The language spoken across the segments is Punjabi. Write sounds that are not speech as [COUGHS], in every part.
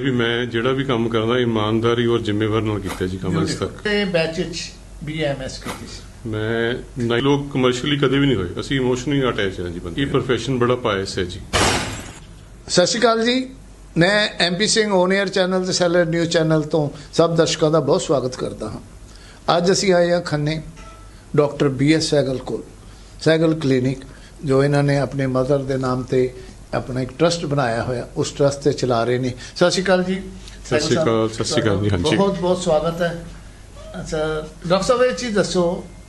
ਵੀ ਮੈਂ ਜਿਹੜਾ ਵੀ ਕੰਮ ਕਰਦਾ ਇਮਾਨਦਾਰੀ ਔਰ ਜ਼ਿੰਮੇਵਾਰ ਨਾਲ ਕੀਤਾ ਜੀ ਕੰਮ ਅੱਜ ਤੱਕ। ਤੇ ਬੈਚ ਵਿੱਚ ਬੀਐਮਐਸ ਕੀਤੀ ਸੀ। ਮੈਂ ਨਹੀਂ ਲੋਕ ਕਮਰਸ਼ੀਅਲੀ ਕਦੇ ਵੀ ਨਹੀਂ ਹੋਏ। ਅਸੀਂ ਇਮੋਸ਼ਨਲੀ ਅਟੈਚ ਹਾਂ ਜੀ ਬੰਦੇ। ਇਹ profession ਬੜਾ ਪਾਇਸ ਹੈ ਜੀ। ਸਤਿ ਸ਼੍ਰੀ ਅਕਾਲ ਜੀ। ਮੈਂ ਐਮਪੀ ਸਿੰਘ ਓਨੀਅਰ ਚੈਨਲ ਤੇ ਸੈਲਰ ਨਿਊਜ਼ ਚੈਨਲ ਤੋਂ ਸਭ ਦਰਸ਼ਕਾਂ ਦਾ ਬਹੁਤ ਸਵਾਗਤ ਕਰਦਾ ਹਾਂ। ਅੱਜ ਅਸੀਂ ਆਏ ਹਾਂ ਖੰਨੇ ਡਾਕਟਰ ਬੀ ਐਸ ਸੈਗਲ ਕੋਲ। ਸੈਗਲ ਕਲੀਨਿਕ ਜੋ ਇਹਨਾਂ ਨੇ ਆਪਣੇ ਮਦਰ ਦੇ ਨਾਮ ਤੇ ਆਪਣਾ ਇੱਕ ਟਰਸਟ ਬਣਾਇਆ ਹੋਇਆ ਉਸ ਟਰਸਟ ਤੇ ਚਲਾ ਰਹੇ ਨੇ। ਸਤਿ ਸ਼੍ਰੀ ਅਕਾਲ ਜੀ। ਸਤਿ ਸ਼੍ਰੀ ਅਕਾਲ, ਸਤਿ ਸ਼੍ਰੀ ਅਕਾਲ ਜੀ, ਹਾਂਜੀ। ਬਹੁਤ ਬਹੁਤ ਸਵਾਗਤ ਹੈ। ਅੱਛਾ ਡਾਕਟਰ ਸਾਹਿਬ ਇਹ ਚੀਜ਼ ਦੱਸੋ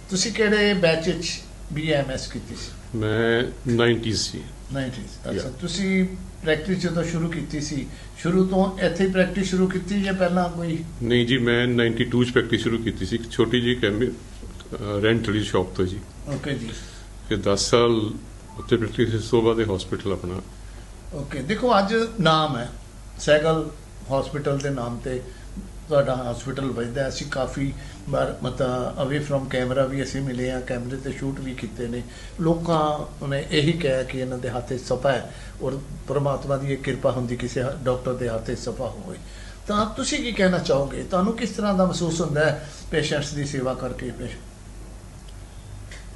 ਤੁਸੀਂ ਕਿਹੜੇ ਬੈਚ ਵਿੱਚ ਬੀਐਮਐਸ ਕੀਤੀ ਸੀ? ਮੈਂ 90s ਸੀ। 90s ਅੱਛਾ. ਤੁਸੀਂ ਪ੍ਰੈਕਟਿਸ ਜਦੋਂ ਸ਼ੁਰੂ ਕੀਤੀ ਸੀ ਸ਼ੁਰੂ ਤੋਂ ਇੱਥੇ ਹੀ ਪ੍ਰੈਕਟਿਸ ਸ਼ੁਰੂ ਕੀਤੀ ਜਾਂ ਪਹਿਲਾਂ ਕੋਈ? ਨਹੀਂ ਜੀ ਮੈਂ 92 ਚ ਪ੍ਰੈਕਟਿਸ ਸ਼ੁਰੂ ਕੀਤੀ ਸੀ। ਇੱਕ ਛੋਟੀ ਜਿਹੀ ਕੈਮੀ ਰੈਂਟ ਵਾਲੀ ਸ਼ਾਪ ਤੋਂ ਜੀ। ਓਕੇ ਜੀ। ਫਿਰ 10 ਸਾਲ ਉੱਥੇ ਪ੍ਰੈਕਟਿਸ ਤੋਂ ਬਾਅਦ ਹਸਪੀਟਲ ਆਪਣਾ ਓਕੇ ਦੇਖੋ ਅੱਜ ਨਾਮ ਹੈ। ਸੈਗਲ ਹਸਪੀਟਲ ਦੇ ਨਾਮ ਤੇ ਤੁਹਾਡਾ ਹਸਪੀਟਲ ਵੱਜਦਾ ਅਸੀਂ ਕਾਫੀ ਵਾਰ ਮਤਲਬ ਅਵੇ ਫਰਮ ਕੈਮਰਾ ਵੀ ਅਸੀਂ ਮਿਲੇ ਆ ਕੈਮਰੇ ਤੇ ਸ਼ੂਟ ਵੀ ਕੀਤੇ ਨੇ। ਲੋਕਾਂ ਨੇ ਇਹੀ ਕਿਹਾ ਕਿ ਇਹਨਾਂ ਦੇ ਹੱਥੇ ਸਫਾ ਹੈ ਔਰ ਪ੍ਰਮਾਤਮਾ ਦੀ ਇਹ ਕਿਰਪਾ ਹੁੰਦੀ ਕਿਸੇ ਡਾਕਟਰ ਦੇ ਹੱਥੇ ਸਫਾ ਹੋਵੇ। ਤਾਂ ਤੁਸੀਂ ਕੀ ਕਹਿਣਾ ਚਾਹੋਗੇ? ਤੁਹਾਨੂੰ ਕਿਸ ਤਰ੍ਹਾਂ ਦਾ ਮਹਿਸੂਸ ਹੁੰਦਾ ਹੈ ਪੇਸ਼ੈਂਟਸ ਦੀ ਸੇਵਾ ਕਰਕੇ? ਪੇਸ਼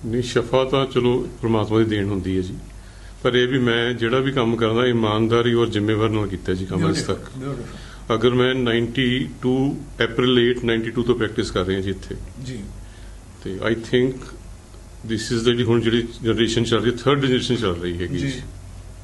ਨਹੀਂ, ਸ਼ਫਾ ਤਾਂ ਚਲੋ ਪ੍ਰਮਾਤਮਾ ਦੀ ਦੇਣ ਹੁੰਦੀ ਹੈ ਜੀ। ਪਰ ਇਹ ਵੀ ਮੈਂ ਜਿਹੜਾ ਵੀ ਕੰਮ ਕਰਦਾ ਇਮਾਨਦਾਰੀ ਔਰ ਜ਼ਿੰਮੇਵਾਰ ਨਾਲ ਕੀਤਾ ਜੀ ਕੰਮ ਅੱਜ ਤੱਕ. ਅਗਰ ਮੈਂ 92 ਅਪ੍ਰੈਲ 8 92 ਤੋਂ ਪ੍ਰੈਕਟਿਸ ਕਰ ਰਿਹਾ ਜੀ ਇੱਥੇ। ਜੀ। ਤੇ ਆਈ ਥਿੰਕ ਥਿਸ ਇਜ਼ ਜਿਹੜੀ ਹੁਣ ਜਿਹੜੀ ਜਨਰੇਸ਼ਨ ਚੱਲ ਰਹੀ ਹੈ ਥਰਡ ਜਨਰੇਸ਼ਨ ਚੱਲ ਰਹੀ ਹੈਗੀ ਜੀ।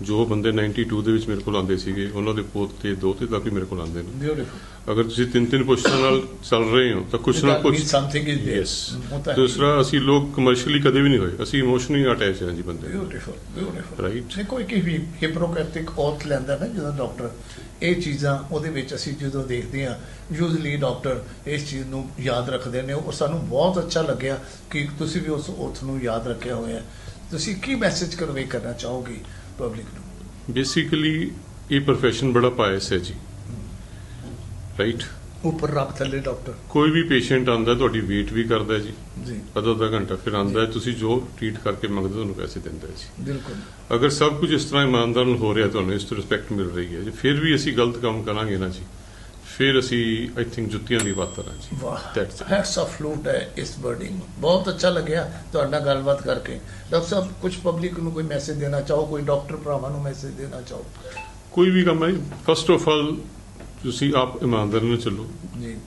ਜੀ ਬੰਦੇ 92 ਦੇ ਵਿੱਚ ਮੇਰੇ ਕੋਲ ਆਉਂਦੇ ਸੀਗੇ ਉਹਨਾਂ ਦੇ ਪੋਤੇ ਦੋਤੇ ਤੱਕ ਵੀ ਮੇਰੇ ਕੋਲ ਆਉਂਦੇ ਨੇ। ਬਿਊਟੀਫੁਲ ਅਗਰ ਤੁਸੀਂ ਤਿੰਨ ਤਿੰਨ ਪੁਸ਼ਤਾਂ ਨਾਲ ਚੱਲ ਰਹੇ ਹੋ ਤਾਂ ਕੁਛ ਨਾ ਕੁਛ ਸਮਥਿੰਗ ਇਜ਼ ਯੈਸ ਦੂਸਰਾ ਅਸੀਂ ਲੋਕ ਕਮਰਸ਼ੀਅਲੀ ਕਦੇ ਵੀ ਨਹੀਂ ਹੋਏ। ਅਸੀਂ ਇਮੋਸ਼ਨਲੀ ਅਟੈਚ ਹਾਂ ਜੀ ਬੰਦੇ ਬਿਊਟੀਫੁਲ ਬਿਊਟੀਫੁਲ ਰਾਈਟ ਦੇਖੋ ਇੱਕ ਵੀ ਹਿਪੋਕ੍ਰੈਟਿਕ ਔਥ ਲੈਂਦਾ ਨਾ ਜਦੋਂ ਡਾਕਟਰ ਇਹ ਚੀਜ਼ਾਂ ਉਹਦੇ ਵਿੱਚ ਅਸੀਂ ਜਦੋਂ ਦੇਖਦੇ ਹਾਂ ਯੂਜ਼ਲੀ ਡਾਕਟਰ ਇਸ ਚੀਜ਼ ਨੂੰ ਯਾਦ ਰੱਖਦੇ ਨੇ। ਔਰ ਸਾਨੂੰ ਬਹੁਤ ਅੱਛਾ ਲੱਗਿਆ ਕਿ ਤੁਸੀਂ ਵੀ ਉਸ ਔਥ ਨੂੰ ਯਾਦ ਰੱਖਿਆ ਹੋਇਆ। ਤੁਸੀਂ ਕੀ ਮੈਸੇਜ ਕਨਵੇ ਕਰਨਾ ਚਾਹੋਗੇ? ਪਬਲਿਕ ਨੂੰ। ਬੇਸਿਕਲੀ ਇਹ profession ਬੜਾ ਪਾਇਸ ਹੈ ਜੀ। ਰਾਈਟ ਉੱਪਰ ਰੱਬ ਥੱਲੇ ਡਾਕਟਰ ਕੋਈ ਵੀ ਪੇਸ਼ੈਂਟ ਆਂਦਾ ਤੁਹਾਡੀ ਵੇਟ ਵੀ ਕਰਦਾ ਜੀ। ਜੀ। ਅੱਧਾ ਅੱਧਾ ਘੰਟਾ ਫਿਰ ਆਂਦਾ ਤੁਸੀਂ ਜੋ ਟ੍ਰੀਟ ਕਰਕੇ ਮੰਗਦੇ ਤੁਹਾਨੂੰ ਪੈਸੇ ਦਿੰਦਾ ਹੈ ਜੀ। ਬਿਲਕੁਲ। ਅਗਰ ਸਭ ਕੁਝ ਇਸ ਤਰ੍ਹਾਂ ਇਮਾਨਦਾਰ ਨਾਲ ਹੋ ਰਿਹਾ ਤੁਹਾਨੂੰ ਇਸ ਤੋਂ ਰਿਸਪੈਕਟ ਮਿਲ ਰਹੀ ਹੈ ਜੇ। ਫਿਰ ਵੀ ਅਸੀਂ ਗਲਤ ਕੰਮ ਕਰਾਂਗੇ ਨਾ ਜੀ। ਫਿਰ ਅਸੀਂ ਆਈ ਥਿੰਕ ਜੁੱਤੀਆਂ ਦੀ ਬਾਤ ਕਰਾਂ ਜੀ। ਵਾਹ। That's it. Hats off flute ਹੈ ਇਸ ਬਰਡਿੰਗ ਬਹੁਤ ਅੱਛਾ ਲੱਗਿਆ ਤੁਹਾਡੇ ਗੱਲਬਾਤ ਕਰਕੇ। ਡਾਕਟਰ ਸਾਹਿਬ ਕੁਝ ਪਬਲਿਕ ਨੂੰ ਕੋਈ ਮੈਸੇਜ ਦੇਣਾ ਚਾਹੋ? ਕੋਈ ਡਾਕਟਰ ਭਰਾਵਾਂ ਨੂੰ ਮੈਸੇਜ ਦੇਣਾ ਚਾਹੋ? ਕੋਈ ਵੀ ਕੰਮ ਹੈ ਫਸਟ ਆਫ ਆਲ ਤੁਸੀਂ ਆਪ ਇਮਾਨਦਾਰ ਨਾਲ ਚੱਲੋ। ਜੀ।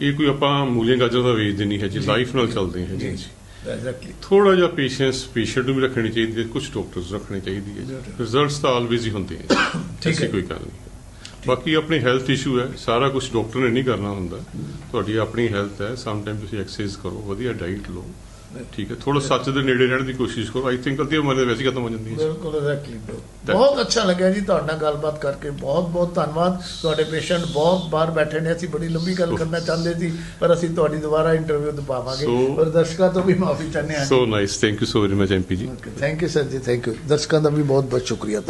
ਇਹ ਕੋਈ ਆਪਾਂ ਮੂਲੀਆਂ ਗਾਜਰ ਦਾ ਵੇਚਦੇ ਨਹੀਂ ਹੈ ਜੀ। ਲਾਈਫ ਨਾਲ ਚੱਲਦੇ ਹਾਂ ਜੀ। ਜੀ। ਐਗਜ਼ੈਕਟਲੀ ਥੋੜਾ ਜਿਹਾ ਪੇਸ਼ੈਂਸ ਪੇਸ਼ੈਂਟ ਨੂੰ ਵੀ ਰੱਖਣੀ ਚਾਹੀਦੀ ਹੈ। ਕੁਝ ਡਾਕਟਰਸ ਰੱਖਣੀ ਚਾਹੀਦੀ ਹੈ. ਰਿਜ਼ਲਟਸ ਤਾਂ ਆਲਵੇਜ਼ ਹੀ ਹੁੰਦੇ ਹੈ [COUGHS] ਠੀਕ ਹੈ। ਕੋਈ ਗੱਲ ਨਹੀਂ। ਬਾਕੀ ਆਪਣੀ ਹੈਲਥ ਇਸ਼ੂ ਹੈ ਸਾਰਾ ਕੁਝ ਡਾਕਟਰ ਨੇ ਨਹੀਂ ਕਰਨਾ ਹੁੰਦਾ। ਤੁਹਾਡੀ ਆਪਣੀ ਹੈਲਥ ਹੈ ਸਮ ਟਾਈਮ ਤੁਸੀਂ ਐਕਸਰਸਾਈਜ਼ ਕਰੋ ਵਧੀਆ ਡਾਈਟ ਲਓ ਠੀਕ ਹੈ। ਥੋੜਾ ਸੱਚ ਦੇ ਨੇੜੇ ਰਹਿਣ ਦੀ ਕੋਸ਼ਿਸ਼ ਕਰੋ। ਆਈ ਥਿੰਕ ਅੱਧੀ ਉਮਰ ਦੇ ਵੈਸੇ ਖਤਮ ਹੋ ਜਾਂਦੀ ਹੈ। ਬਿਲਕੁਲ ਐਗਜ਼ੈਕਟਲੀ ਬਹੁਤ ਅੱਛਾ ਲੱਗਿਆ ਜੀ ਤੁਹਾਡੇ ਨਾਲ ਗੱਲਬਾਤ ਕਰਕੇ। ਬਹੁਤ ਬਹੁਤ ਧੰਨਵਾਦ। ਤੁਹਾਡੇ ਪੇਸ਼ੈਂਟ ਬਹੁਤ ਬਾਹਰ ਬੈਠੇ ਨੇ। ਅਸੀਂ ਬੜੀ ਲੰਬੀ ਗੱਲ ਕਰਨਾ ਚਾਹੁੰਦੇ ਸੀ ਪਰ ਅਸੀਂ ਤੁਹਾਡੀ ਦੁਬਾਰਾ ਇੰਟਰਵਿਊ ਦਵਾਵਾਂਗੇ ਪਰ ਦਰਸ਼ਕਾਂ ਤੋਂ ਵੀ ਮਾਫੀ ਚਾਹੁੰਦੇ ਹਾਂ। So nice thank you so very much MP ji. Thank you sir ji thank you ਦਰਸ਼ਕਾਂ ਦਾ ਵੀ ਬਹੁਤ ਬਹੁਤ ਸ਼ੁਕਰੀਆ